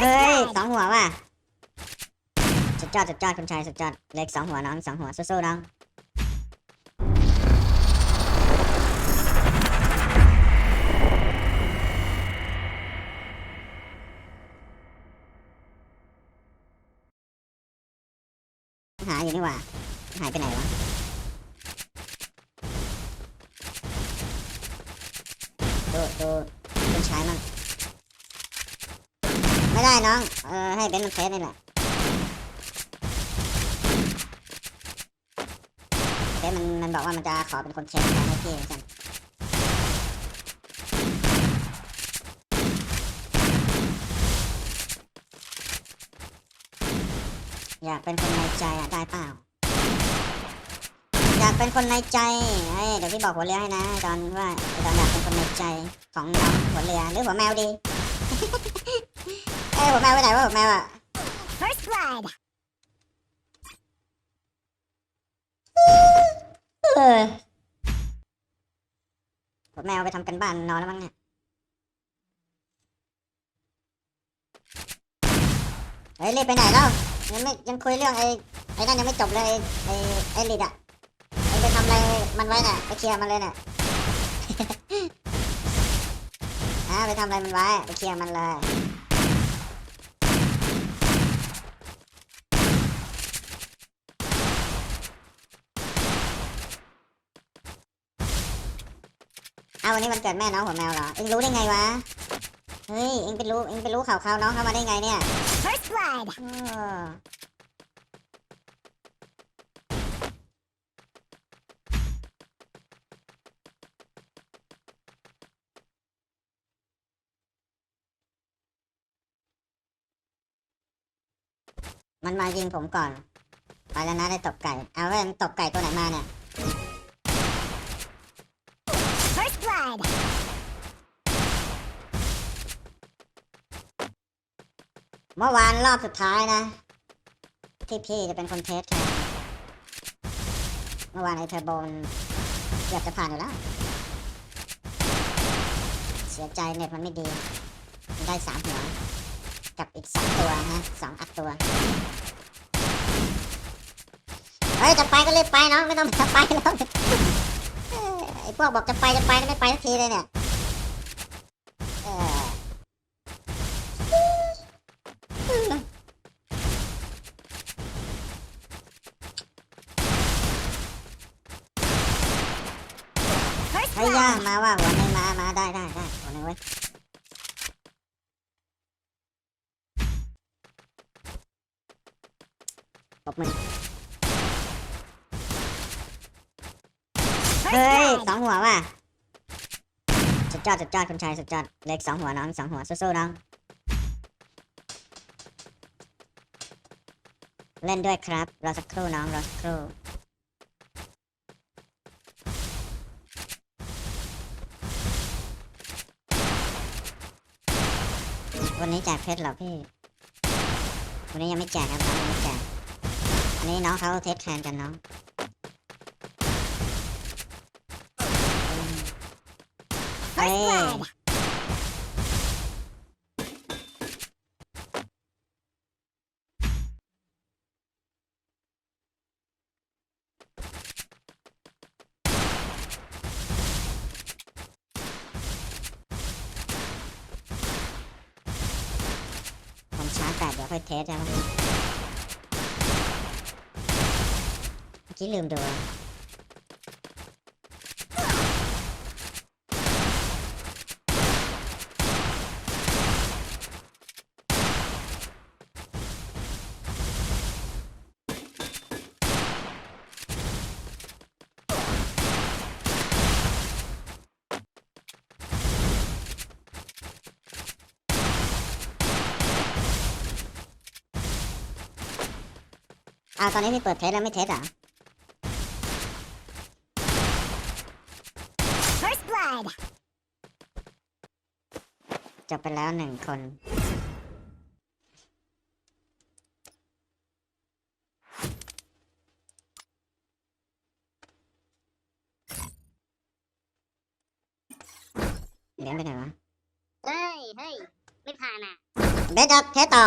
เฮ้ยสองหัวว่ะสุดยอดสุดยอดคุณชายสุดยอดเล็กสองหัวน้องสองหัวสู้ๆน้องหาอยู่นี่หว่าหายไปไหนวะดูดูคุณชายมั่ง ไม่ได้น้อง เออให้เบนมันเทสนี่แหละเบนซ์มันมันบอกว่ามันจะขอเป็นคนเทสให้พี่เหมือนกันอยากเป็นคนในใจอะได้เปล่า อยากเป็นคนในใจเฮ้ยเดี๋ยวพี่บอกหัวเรือให้นะตอนว่าตอนอยากเป็นคนในใจของน้องหัวเรือหรือหัวแมวดี อ้ยหัวแมวไปไหนวะหัวแมวอะ First blood. เออหัวแมวไปทำกันบ้านนอนแล้วมั้งเนี่ยเฮ้ยรีบไปไหนแล้วยังไม่ยังคุยเรื่องไอ้ไอ้นั่นยังไม่จบเลยไอ้ไอ้ลิดอะไอ้ไปทำอะไรมันไว้น่ะไปเคลียร์มันเลยน่ะฮะไปทำอะไรมันไว้ไปเคลียร์มันเลย เอาวันนี้มันเกิดแม่น้องหัวแมวเหรอ เอ็งรู้ได้ไงวะ เฮ้ย เอ็งไปรู้ เอ็งไปรู้ข่าวข่าวน้องเข้ามาได้ไงเนี่ย First blood. เออมันมายิงผมก่อน ไปแล้วนะได้ตบไก่ เอาเว้ยมันตบไก่ตัวไหนมาเนี่ย First blood. เมื่อวานรอบสุดท้ายนะ ที่พี่จะเป็นคนเทสแทนเมื่อวานไอเทอร์โบนเกือบจะผ่านอยู่แล้ว เสียใจเน็ตมันไม่ดี มันได้สามหัว กับอีกสองตัวนะสองอัดตัว เฮ้ย จะไปก็รีบไปน้อง ไม่ต้องจะไปแล้วไอพวกบอกจะไปจะไปไม่ไปสักทีเลยเนี่ยเออ First เฮ้ยย่ามาว่าหัวหนึ่งมามาได้ได้ได้หัวหนึ่งเว้ยปรบมือ First เฮ้ยสองหัวว่ะสุดยอดสุดยอดคุณชายสุดยอดเล็กสองหัวน้องสองหัวสู้ๆน้อง เล่นด้วยครับรอสักครู่น้องรอสักครู่ วันนี้แจกเพชรเหรอพี่ วันนี้ยังไม่แจกครับน้องยังไม่แจกอันนี้น้องเขาเทสแทนกันน้องเฮ้ย blood. ผมชาร์จแบตเดี๋ยว ค่อยเทสใช่ไหมเมื่อกี้ลืมดู อ้าวตอนนี้พี่เปิดเทสแล้วไม่เทสเหรอะ First blood. จบไปแล้วหนึ่งคน เลี้ยงไปไหนวะ เฮ้ย เฮ้ย ไม่ผ่านอะ เบสจะเทสต่อ